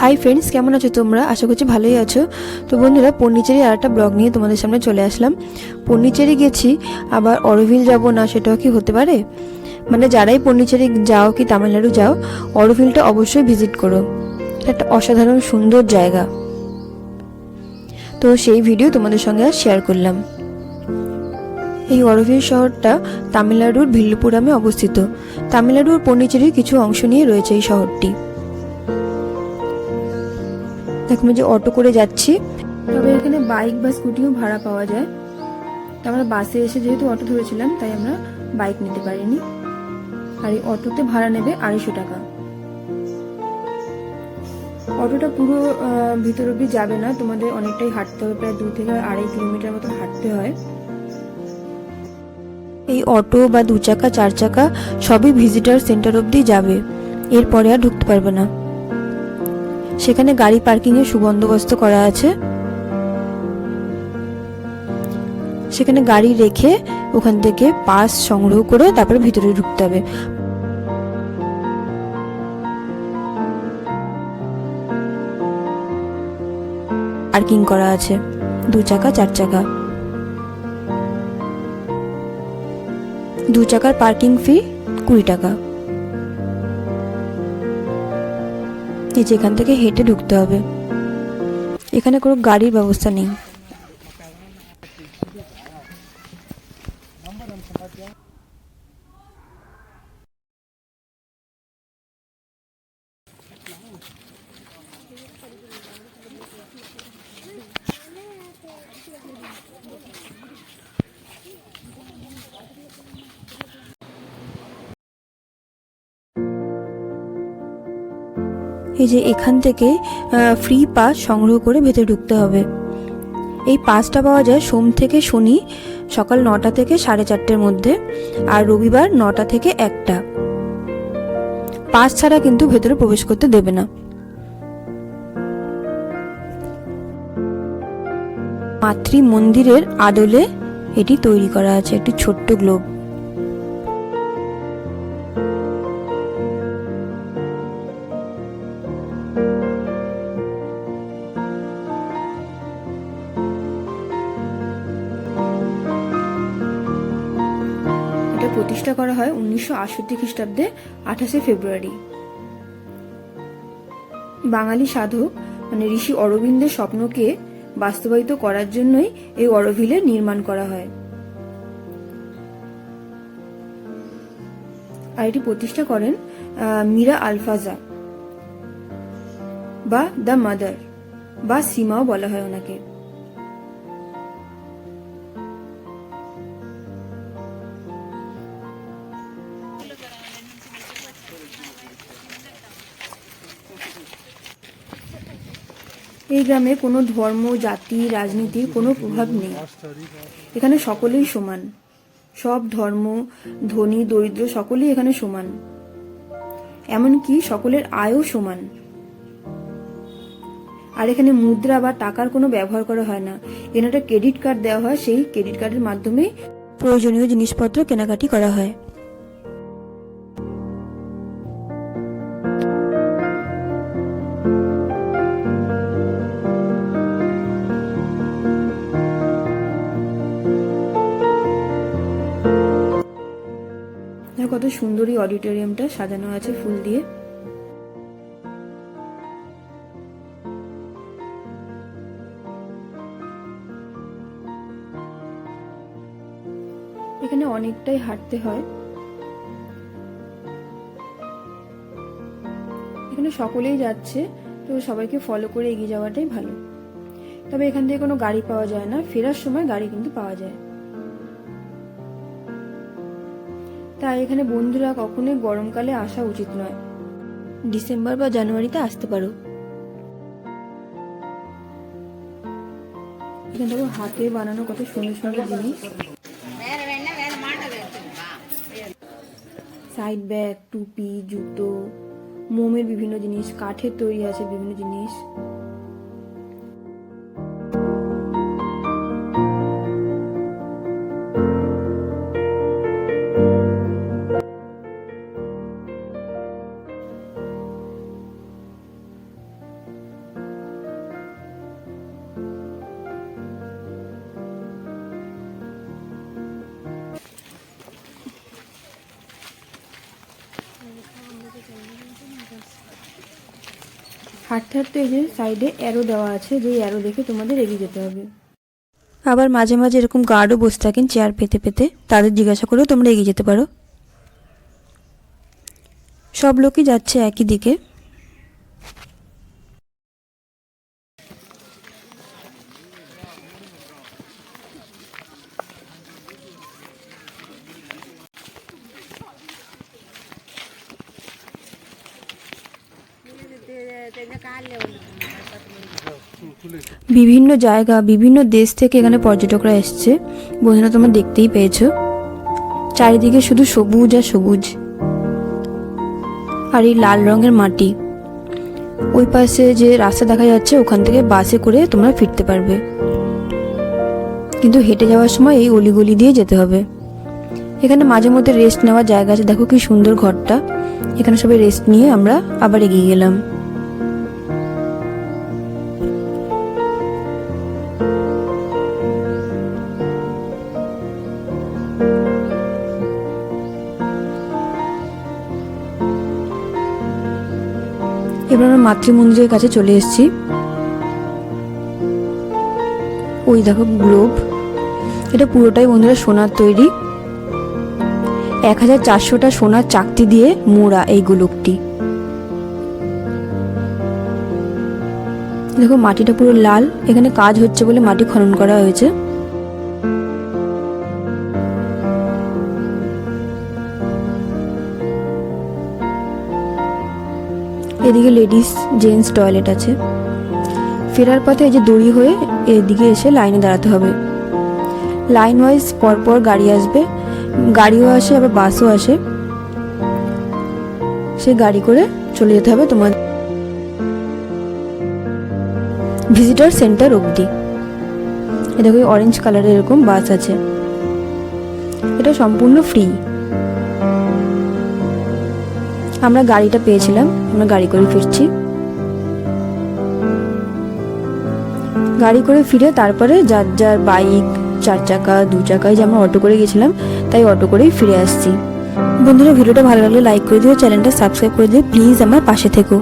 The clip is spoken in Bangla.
হাই ফ্রেন্ডস কেমন আছো তোমরা? আশা করছি ভালোই আছো। তো বন্ধুরা পন্ডিচেরি আর একটা ব্লগ নিয়ে তোমাদের সামনে চলে আসলাম। পন্ডিচেরি গেছি, আবার অরোভিল যাব না, সেটাও কি হতে পারে? মানে যারাই পন্ডিচেরি যাও কি তামিলনাড়ু যাও অরোভিলটা অবশ্যই ভিজিট করো। একটা অসাধারণ সুন্দর জায়গা। তো সেই ভিডিও তোমাদের সঙ্গে শেয়ার করলাম। এই অরোভিল শহরটা তামিলনাড়ুর ভিল্লুপুরামে অবস্থিত। তামিলনাড়ু ও পন্ডিচেরির কিছু অংশ নিয়ে রয়েছে এই শহরটি। দেখো যে অটো করে যাচ্ছি। তবে এখানে বাইক বা স্কুটিও ভাড়া পাওয়া যায়। তো আমরা বাসে এসে যেহেতু অটো ধরেছিলাম, তাই আমরা বাইক নিতে পারিনি। আর এই অটোতে ভাড়া নেবে আড়াইশো টাকা। অটোটা পুরো ভিতর অব্দি যাবে না। তোমাদের অনেকটাই হাঁটতে হবে। প্রায় দু থেকে আড়াই কিলোমিটার মতো হাঁটতে হয়। এই অটো বা দু চাকা, চার চাকা সবই ভিজিটার সেন্টার অব্দি যাবে। এরপরে আর ঢুকতে পারবে না। সেখানে গাড়ি পার্কিং এর সুবন্দোবস্ত করা আছে। সেখানে গাড়ি রেখে ওখান থেকে পাস সংগ্রহ করে তারপরে ভিতরে ঢুকতে হবে। পার্কিং করা আছে। দু চাকা, চার চাকা। দু চাকার পার্কিং ফি কুড়ি টাকা। যে এখান থেকে হেঁটে ঢুকতে হবে। এখানে কোনো গাড়ির ব্যবস্থা নেই। এই যে এখান থেকে ফ্রি পাস সংগ্রহ করে ভেতরে ঢুকতে হবে। এই পাসটা পাওয়া যায় সোম থেকে শনি, সকাল নটা থেকে সাড়ে চারটের মধ্যে আর রবিবার নটা থেকে একটা। পাস ছাড়া কিন্তু ভেতরে প্রবেশ করতে দেবে না। মাতৃ মন্দিরের আদলে এটি তৈরি করা আছে, একটি ছোট্ট গ্লোব প্রতিষ্ঠা করা হয় উনিশশো আটষট্টি খ্রিস্টাব্দে, আঠাশে ফেব্রুয়ারি। বাঙালি সাধক মানে ঋষি অরবিন্দের স্বপ্নকে বাস্তবায়িত করার জন্যই এই অরভিলের নির্মাণ করা হয়। আর এটি প্রতিষ্ঠা করেন মীরা আলফাজা বা দ্য মাদার বা সীমাও বলা হয় ওনাকে। এই গ্রামে কোনো ধর্ম, জাতি, রাজনীতির কোনো প্রভাব নেই। এখানে সকলেই সমান। সব ধর্ম, ধনী, দরিদ্র সকলেই এখানে সমান। এমনকি সকলের আয়ও সমান। আর এখানে মুদ্রা বা টাকার কোনো ব্যবহার করা হয় না। এখানে একটা ক্রেডিট কার্ড দেওয়া হয়, সেই ক্রেডিট কার্ডের মাধ্যমে প্রয়োজনীয় জিনিসপত্র কেনাকাটি করা হয়। দেখো কত সুন্দর এই অডিটোরিয়ামটা সাজানো আছে ফুল দিয়ে। এখানে অনেকটাই হাঁটতে হয়। এখানে সকলেই যাচ্ছে, তো সবাইকে ফলো করে এগিয়ে যাওয়াটাই ভালো। তবে এখান থেকে কোনো গাড়ি পাওয়া যায় না, ফেরার সময় গাড়ি কিন্তু পাওয়া যায়। তাই এখানে বন্ধুরা কখনোই গরমকালে আসা উচিত নয়। ডিসেম্বর বা জানুয়ারিতে আসতে পারো। এখানে দেখো হাতে বানানো কত সুন্দর সুন্দর জিনিস। সাইড ব্যাগ, টুপি, জুতো, মোমের বিভিন্ন জিনিস, কাঠের তৈরি আছে বিভিন্ন জিনিস। হাঁটতে হাঁটতে এই সাইডে অ্যারো দেওয়া আছে, যে অ্যারো দেখে তোমাদের এগিয়ে যেতে হবে। আবার মাঝে মাঝে এরকম গার্ডও বসে থাকেন চেয়ার পেতে পেতে, তাদের জিজ্ঞাসা করেও তোমরা এগিয়ে যেতে পারো। সব লোকই যাচ্ছে একই দিকে। বিভিন্ন জায়গা, বিভিন্ন দেশ থেকে এখানে পর্যটকরা এসছে। বন্ধুরা, তোমরা দেখতেই পেয়েছ। চারিদিকে শুধু সবুজ আর সবুজ। আর এই লাল রঙের মাটি। ওই পাশে যে রাস্তা দেখা যাচ্ছে, ওখান থেকে বাসে করে তোমরা ফিরতে পারবে। কিন্তু হেঁটে যাওয়ার সময় এই অলিগলি দিয়ে যেতে হবে। এখানে মাঝে মধ্যে রেস্ট নেওয়ার জায়গা আছে। দেখো কি সুন্দর ঘরটা। এখানে সবাই রেস্ট নিয়ে আমরা আবার এগিয়ে গেলাম। এবার আমরা মাতৃ মন্দিরের কাছে চলে এসেছি। ওই দেখো গ্লোব। এটা পুরোটাই বন্ধুরা সোনার তৈরি। এক হাজার চারশোটা সোনার চাকতি দিয়ে মোড়া এই গোলকটি। দেখো মাটিটা পুরো লাল। এখানে কাজ হচ্ছে বলে মাটি খনন করা হয়েছে। এদিকে লেডিস জেন্টস টয়লেট আছে। ফেরার পথে এই যে দড়ি হয়ে এদিকে এসে লাইনে দাঁড়াতে হবে। লাইন ওয়াইজ পরপর গাড়ি আসবে। গাড়িও আসে, আবার বাসও আসে। সে গাড়ি করে চলে যেতে হবে তোমার ভিজিটর সেন্টার অবধি। এ দেখো অরেঞ্জ কালারের এরকম বাস আছে। এটা সম্পূর্ণ ফ্রি আমরা গাড়িটা পেয়েছিলাম, আমরা গাড়ি করে ফিরছি। গাড়ি করে ফিরে তারপরে যার যার বাইক, চার চাকা, দু চাকায় যে আমরা অটো করে গেছিলাম, তাই অটো করেই ফিরে আসছি। বন্ধুরা, ভিডিওটা ভালো লাগলে লাইক করে দিও, চ্যানেলটা সাবস্ক্রাইব করে দিও প্লিজ আমার পাশে থেকো।